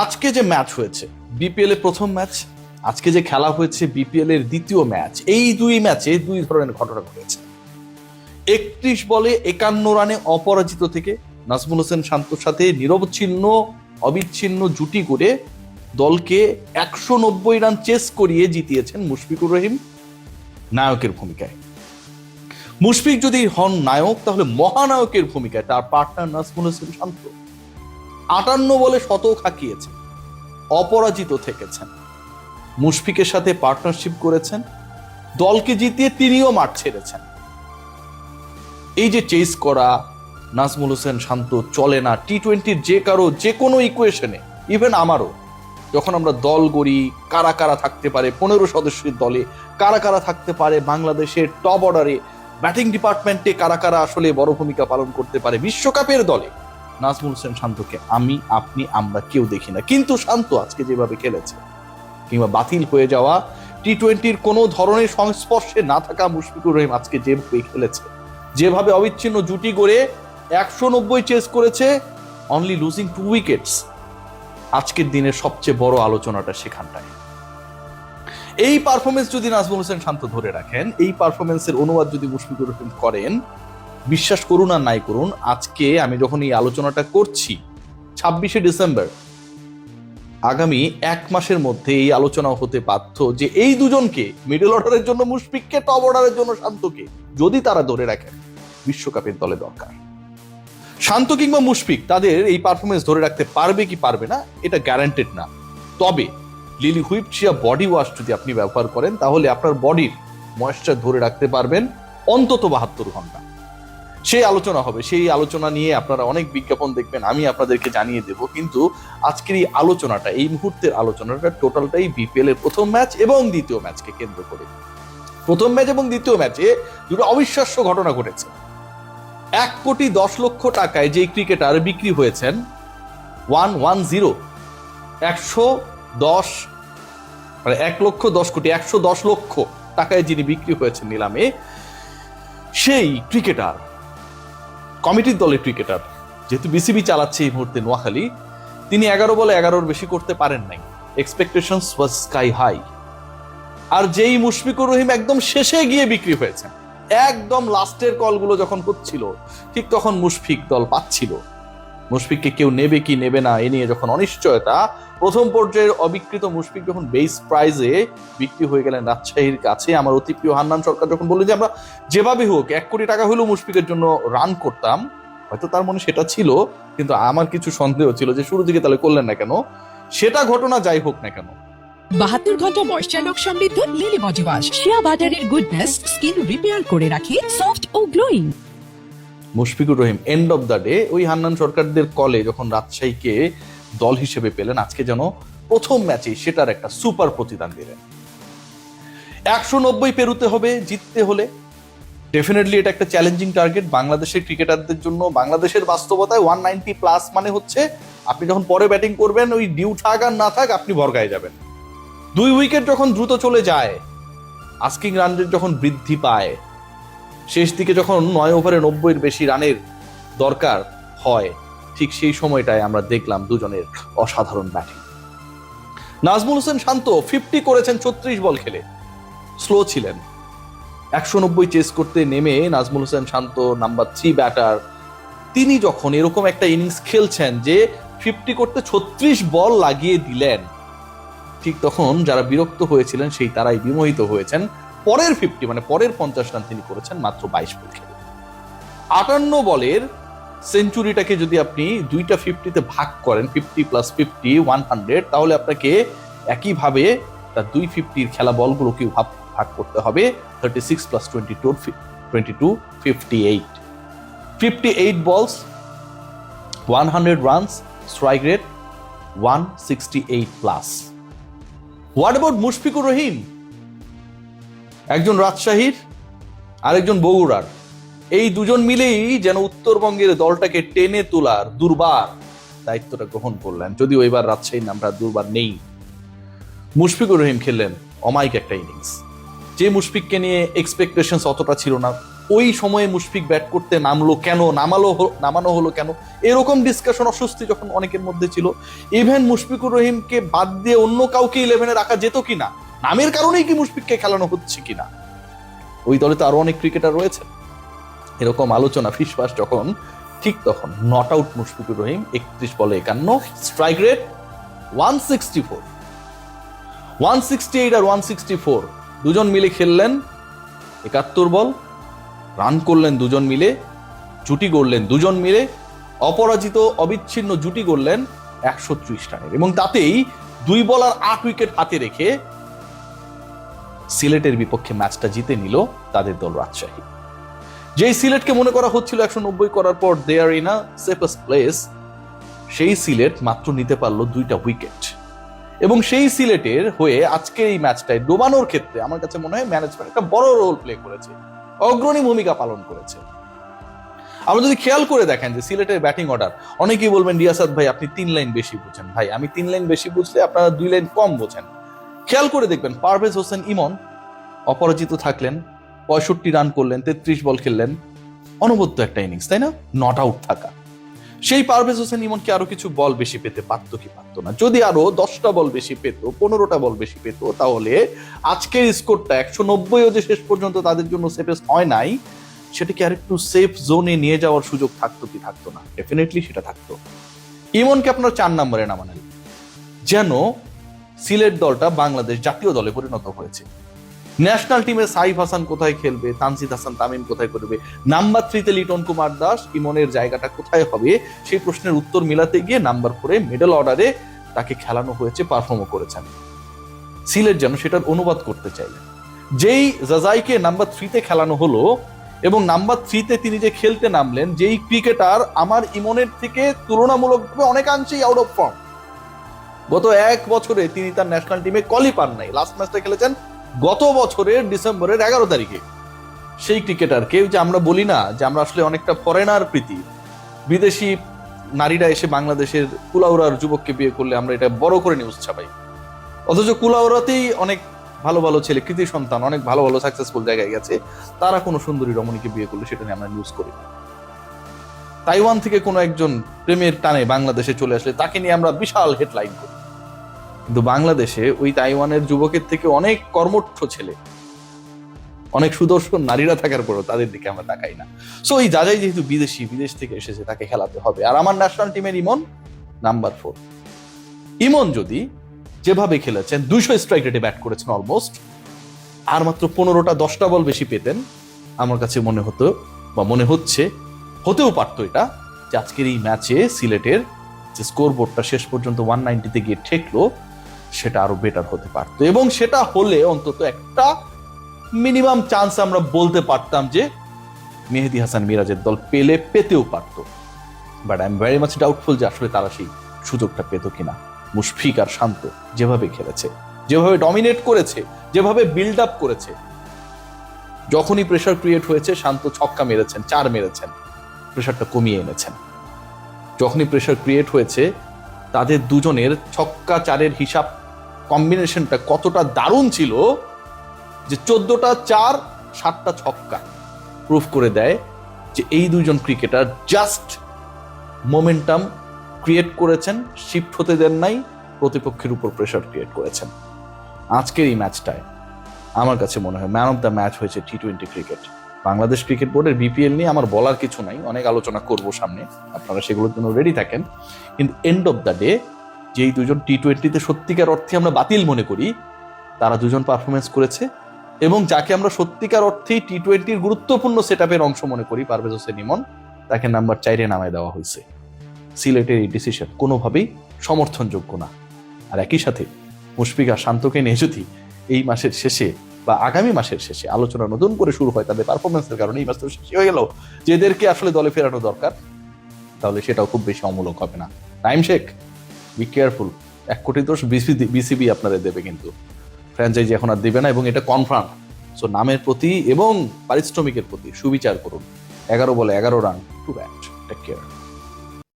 আজকে যে ম্যাচ হয়েছে বিপিএল এর প্রথম ম্যাচ আজকে যে খেলা হয়েছে বিপিএল এর দ্বিতীয় ম্যাচ এই দুই ম্যাচে দুই ধরনের ঘটনা ঘটেছে। একত্রিশ বলে একান্ন রানে অপরাজিত থেকে নাজমুল হোসেন শান্তর সাথে নিরবচ্ছিন্ন, অবিচ্ছিন্ন জুটি করে দলকে একশো নব্বই রান চেস করিয়ে জিতিয়েছেন মুশফিকুর রহিম নায়কের ভূমিকায়। মুশফিক যদি হন নায়ক, তাহলে মহানায়কের ভূমিকায় তার পার্টনার নাজমুল হোসেন শান্ত। আটান্ন বলে শতক হাঁকিয়েছেন অপরাজিত থেকেছেন। মুশফিকের সাথে পার্টনারশিপ করেছেন, দলকে জিতিয়ে তিনিও মাঠ ছেড়েছেন। এই যে চেস করা, নাজমুল হোসেন শান্ত চলে না টি টোয়েন্টির যে কারও যে কোনো ইকুয়েশনে ইভেন আমারও, যখন আমরা দল গড়ি, কারা কারা থাকতে পারে, পনেরো সদস্যের দলে কারা কারা থাকতে পারে, বাংলাদেশের টপ অর্ডারে ব্যাটিং ডিপার্টমেন্টে কারা কারা আসলে বড় ভূমিকা পালন করতে পারে, বিশ্বকাপের দলে। নাজমুল হোসেন শান্তকে আমি, আপনি, আমরা কেউ দেখি না। কিন্তু শান্ত আজকে যেভাবে খেলেছে, কিংবা বাতিল হয়ে যাওয়া টি টোয়েন্টির কোনো ধরনের সংস্পর্শে না থাকা মুশফিকুর রহিম আজকে যেভাবে খেলেছে, যেভাবে অবিচ্ছিন্ন জুটি করে একশো নব্বই চেস করেছে অনলি লুজিং টু উইকেটস আজকের দিনের সবচেয়ে বড় আলোচনাটা সেখানটায়। এই পারফরমেন্স যদি নাজমুল হোসেন শান্ত ধরে রাখেন, এই পারফরমেন্সের অনুবাদ যদি মুশফিকুর রহিম করেন বিশ্বাস করুন আর নাই করুন, আজকে আমি যখন এই আলোচনাটা করছি, ছাব্বিশে ডিসেম্বর, আগামী এক মাসের মধ্যে এই আলোচনা হতে বাধ্য যে এই দুজনকে মিডল অর্ডারের জন্য মুশফিককে টপ অর্ডারের জন্য শান্তকে, যদি তারা ধরে রাখেন, বিশ্বকাপের দলে দরকার। শান্ত কিংবা মুশফিক, তাদের এই পারফরমেন্স ধরে রাখতে পারবে কি পারবে না, এটা গ্যারান্টেড না। তবে লিলি হুইপচিয়া বডি ওয়াশ যদি আপনি ব্যবহার করেন, তাহলে আপনার বডির ময়েশ্চার ধরে রাখতে পারবেন অন্তত বাহাত্তর ঘণ্টা। সেই আলোচনা হবে। সেই আলোচনা নিয়ে আপনারা অনেক বিজ্ঞাপন দেখবেন, আমি আপনাদেরকে জানিয়ে দেব। কিন্তু আজকের এই আলোচনাটা, এই মুহূর্তের আলোচনাটা টোটালটাই বিপিএল এর প্রথম ম্যাচ এবং দ্বিতীয় ম্যাচকে কেন্দ্র করে। প্রথম ম্যাচ এবং দ্বিতীয় ম্যাচে দুটো অবিশ্বাস্য ঘটনা ঘটেছে। এক কোটি দশ লক্ষ টাকায় যে ক্রিকেটার বিক্রি হয়েছেন, ওয়ান ওয়ান জিরো, একশো দশ মানে এক লক্ষ দশ কোটি, একশো দশ লক্ষ টাকায় যিনি বিক্রি হয়েছেন নিলামে, সেই ক্রিকেটার কমিটির দলের ক্রিকেটার। যেহেতু বিসিবি চালাচ্ছে এই মুহূর্তে নোয়াখালী, তিনি এগারো বলে এগারোর বেশি করতে পারেন নাই। এক্সপেকটেশনস ওয়াজ স্কাই হাই আর যেই মুশফিকুর রহিম একদম শেষে গিয়ে বিক্রি হয়েছে একদম লাস্টের কলগুলো যখন হচ্ছিল, ঠিক তখন মুশফিক দল পাচ্ছিল। মুশফিককে কেউ নেবে কি নেবে না, এ নিয়ে যখন অনিশ্চয়তা, প্রথম পর্যায়ের অবিকৃত মুশফিক যখন বেস প্রাইজে বিক্রি হয়ে গেলেন রাজশাহীর কাছে, আমার অতি প্রিয় হান্নান সরকার যখন বললেন যে, আমরা যেভাবে হোক, এক কোটি টাকা হলেও মুশফিকের জন্য রান করতাম। হয়তো তার মনে সেটা ছিল, কিন্তু আমার কিছু সন্দেহ ছিল যে শুরু থেকে তাহলে করলেন না কেন? সেটা ঘটনা যাই হোক না কেন। বাহাত্তর ঘণ্টা ময়শ্চার লক সমৃদ্ধ lily shea goodness skin repair করে রাখে soft O glowing Mushfiqur Rahim end of the day ওই হান্নান সরকারদের কলে যখন রাজশাহীকে দল হিসেবে পেলেন, আজকে যেন প্রথম ম্যাচে সেটার একটা সুপার প্রতিদান দিলেন। একশো নব্বই পেরুতে হবে জিততে হলে। ডেফিনেটলি এটা একটা চ্যালেঞ্জিং টার্গেট বাংলাদেশের ক্রিকেটারদের জন্য। বাংলাদেশের বাস্তবতায় ওয়ান নাইনটি প্লাস মানে হচ্ছে আপনি যখন পরে ব্যাটিং করবেন, ওই ডিউ থাক আর না থাক আপনি ভরগায় যাবেন। দুই উইকেট যখন দ্রুত চলে যায় আস্কিং রান যখন বৃদ্ধি পায় শেষ দিকে যখন নয় ওভারে নব্বইয়ের বেশি রানের দরকার হয়, ঠিক সেই সময়টায় আমরা দেখলাম দুজনের অসাধারণ ব্যাটিং। নাজমুল হোসেন শান্ত ফিফটি করেছেন ছত্রিশ বল খেলে। স্লো ছিলেন। একশো নব্বই চেস করতে নেমে Najmul Hossain Shanto number three batter তিনি যখন এরকম একটা ইনিংস খেলছেন যে ফিফটি করতে ছত্রিশ বল লাগিয়ে দিলেন, ঠিক তখন যারা বিরক্ত হয়েছিলেন সেই তারাই বিমোহিত হয়েছেন। পরের ফিফটি মানে পরের পঞ্চাশ রান তিনি করেছেন মাত্র বাইশ বল খেলে। আটান্ন বলের সেঞ্চুরিটাকে যদি আপনি দুইটা ফিফটিতে ভাগ করেন fifty plus fifty one hundred তাহলে আপনাকে একইভাবে তার দুই ফিফটির খেলা বলগুলোকে ভাগ ভাগ করতে হবে thirty six plus twenty two twenty two fifty eight fifty eight balls one hundred runs strike rate one sixty eight plus what about Mushfiqur Rahim একজন রাজশাহীর, আরেকজন বগুড়ার। এই দুজন মিলেই যেন উত্তরবঙ্গের দলটাকে টেনে তোলার দুর্বার দায়িত্বটা গ্রহণ করলেন। যদিও এবার রাজশাহীর নামটা দুর্বার নেই। মুশফিকুর রহিম খেললেন অমাইক একটা ইনিংস। যে মুশফিককে নিয়ে এক্সপেকটেশন অতটা ছিল না, ওই সময়ে মুশফিক ব্যাট করতে নামলো কেন, নামালো নামানো হলো কেন? এরকম ডিসকাশন অস্বস্তি যখন অনেকের মধ্যে ছিল ইভেন মুশফিকুর রহিমকে বাদ দিয়ে অন্য কাউকে ইলেভেনে রাখা যেত কিনা নামের কারণেই কি মুশফিককে খেলানো হচ্ছে কিনা? ওই দলে তো আরও অনেক ক্রিকেটার রয়েছে এরকম আলোচনা, ফিসফাস যখন, ঠিক তখন নট আউট মুশফিকুর রহিম একত্রিশ বলে একান্ন strike rate one sixty four one sixty eight আর ওয়ান সিক্সটি ফোর দুজন মিলে খেললেন একাত্তর বল রান করলেন দুজন মিলে, জুটি গড়লেন দুজন মিলে, অপরাজিত, অবিচ্ছিন্ন জুটি গড়লেন একশো ত্রিশ রানের। এবং তাতেই দুই বলার আট উইকেট হাতে রেখে সিলেটের বিপক্ষে ম্যাচটা জিতে নিল তাদের দল রাজশাহী। যেই সিলেটকে মনে করা হচ্ছিল একশো নব্বই করার পর they are in safest place সেই সিলেট মাত্র নিতে পারল দুইটা উইকেট এবং সেই সিলেটের হয়ে আজকের এই ম্যাচটায় ডোবানোর ক্ষেত্রে আমার কাছে মনে হয় ম্যানেজমেন্ট একটা বড় রোল প্লে করেছে, অগ্রণী ভূমিকা পালন করেছে। আমরা যদি খেয়াল করে দেখেন যে সিলেটের ব্যাটিং অর্ডার অনেকেই বলবেন রিয়াসাদ ভাই, আপনি তিন লাইন বেশি বুঝেন। ভাই, আমি তিন লাইন বেশি বুঝলে আপনারা দুই লাইন কম বোঝেন। খেয়াল করে দেখবেন, পারভেজ হোসেন ইমন অপরাজিত থাকলেন, পঁয়ষট্টি রান করলেন, তেত্রিশ বল খেললেন, অনবদ্য একটা ইনিংস, তাই না? নট আউট থাকা। সেই পারভেজ হোসেন ইমনকে আরও কিছু বল বেশি পেতে পারতো কি পারতো না? যদি আরও দশটা বল বেশি পেত, পনেরোটা বল বেশি পেত, তাহলে আজকের স্কোরটা একশো নব্বইও যে শেষ পর্যন্ত তাদের জন্য সেফেস্ট হয় নাই, সেটাকে আরেকটু সেফ জোনে নিয়ে যাওয়ার সুযোগ থাকতো কি থাকতো না? ডেফিনেটলি সেটা থাকতো। ইমনকে আপনার চার নম্বরে নামানেন যেন সিলেট দলটা বাংলাদেশ জাতীয় দলে পরিণত হয়েছে। ন্যাশনাল টিমে সাইফ হাসান কোথায় খেলবে তানসিদ হাসান তামিম কোথায় করবে, নাম্বার থ্রিতে লিটন কুমার দাস, ইমনের জায়গাটা কোথায় হবে, সেই প্রশ্নের উত্তর মিলাতে গিয়ে নাম্বার ফোরে মিডল অর্ডারে তাকে খেলানো হয়েছে পারফর্মও করেছেন। সিলেট যেন সেটার অনুবাদ করতে চাই যেই জাজাইকে নাম্বার থ্রিতে খেলানো হলো এবং নাম্বার থ্রিতে তিনি যে খেলতে নামলেন, যেই ক্রিকেটার আমার ইমনের থেকে তুলনামূলকভাবে অনেকাংশেই আউট অফ ফর্ম গত এক বছরে তিনি তার ন্যাশনাল টিমে কলই পান নাই। লাস্ট ম্যাচটা খেলেছেন গত বছরের ডিসেম্বরের এগারো তারিখে। সেই ক্রিকেটারকে যে আমরা বলি না, যে আমরা আসলে অনেকটা ফরেনার প্রীতি, বিদেশি নারীরা এসে বাংলাদেশের কুলাউরার যুবককে বিয়ে করলে আমরা এটা বড় করে নিউজ ছাপাই। অথচ কুলাউড়াতেই অনেক ভালো ভালো ছেলে, কৃতি সন্তান, অনেক ভালো ভালো সাকসেসফুল জায়গায় গেছে। তারা কোনো সুন্দরী রমণীকে বিয়ে করলে সেটা নিয়ে আমরা নিউজ করি। তাইওয়ান থেকে কোনো একজন প্রেমের টানে বাংলাদেশে চলে আসলে তাকে নিয়ে আমরা বিশাল হেডলাইন করি। কিন্তু বাংলাদেশে ওই তাইওয়ানের যুবকের থেকে অনেক কর্মঠ ছেলে, অনেক সুদর্শন নারীরা থাকার পরও তাদের দিকে আমরা তাকাই না। সো এই যাজাই যেহেতু বিদেশি, বিদেশ থেকে এসেছে, তাকে খেলাতে হবে। আর আমার ন্যাশনাল টিমের ইমন নাম্বার ফোর ইমন যদি যেভাবে খেলেছেন, দুইশো স্ট্রাইক রেটে ব্যাট করেছেন অলমোস্ট আর মাত্র পনেরোটা, দশটা বল বেশি পেতেন, আমার কাছে মনে হতো বা মনে হচ্ছে হতেও পারতো এটা, যে আজকের এই ম্যাচে সিলেটের যে স্কোরবোর্ডটা শেষ পর্যন্ত ওয়ান নাইনটিতে গিয়ে ঠেকলো, সেটা আরও বেটার হতে পারতো। এবং সেটা হলে অন্তত একটা মিনিমাম চান্স আমরা বলতে পারতাম যে মেহেদি হাসান মিরাজের দল পেলে পেতেও পারতো। But I am very much doubtful যে আসলে তারা সেই সুযোগটা পেত কিনা। মুশফিক আর শান্ত যেভাবে খেলেছে, যেভাবে ডমিনেট করেছে, যেভাবে বিল্ড আপ করেছে, যখনই প্রেশার ক্রিয়েট হয়েছে, শান্ত ছক্কা মেরেছেন, চার মেরেছেন। প্রেশারটা কমিয়ে এনেছেন। যখনই প্রেশার ক্রিয়েট হয়েছে, তাদের দুজনের ছক্কা চারের হিসাব কম্বিনেশনটা কতটা দারুণ ছিল যে চোদ্দটা চার, সাতটা ছক্কা প্রুফ করে দেয় যে এই দুজন ক্রিকেটার জাস্ট মোমেন্টাম ক্রিয়েট করেছেন শিফট হতে দেন নাই, প্রতিপক্ষের উপর প্রেশার ক্রিয়েট করেছেন। আজকের এই ম্যাচটায় আমার কাছে মনে হয় ম্যান অফ দ্য ম্যাচ হয়েছে T twenty cricket Bangladesh cricket বোর্ডের বিপিএল নিয়ে আমার বলার কিছু নাই, অনেক আলোচনা করব সামনে, আপনারা সেগুলোর জন্য রেডি থাকেন। কিন্তু এন্ড অফ দ্য ডে যেই দুজন টি টোয়েন্টিতে সত্যিকার অর্থে আমরা বাতিল মনে করি, তারা দুজন পারফরমেন্স করেছে এবং যাকে আমরা সত্যিকার অর্থেই টি টোয়েন্টির গুরুত্বপূর্ণ সেট অংশ মনে করি, পারভেজ হোসেন ইমন, তাকে নাম্বার চাইরে নামায় দেওয়া হয়েছে। সিলেটের এই ডিসিশন কোনোভাবেই সমর্থনযোগ্য না। আর একই সাথে, মুশফিক শান্তকে নিয়ে যদি এই মাসের শেষে বা আগামী মাসের শেষে আলোচনা নতুন করে শুরু হয় তাদের পারফরমেন্সের কারণে এই মাস তো শেষ হয়ে গেল। যেদেরকে আসলে দলে ফেরানো দরকার, তাহলে সেটাও খুব বেশি অমূলক হবে না। টাইম শেখ বি কেয়ারফুল এক কোটি দোষ বিসিবি আপনাদের দেবে কিন্তু। ফ্র্যাঞ্চাইজি এখন আর দেবে না এবং এটা কনফার্ম সো নামের প্রতি এবং পারিশ্রমিকের প্রতি সুবিচার করুন। এগারো বলে এগারো run to bat take care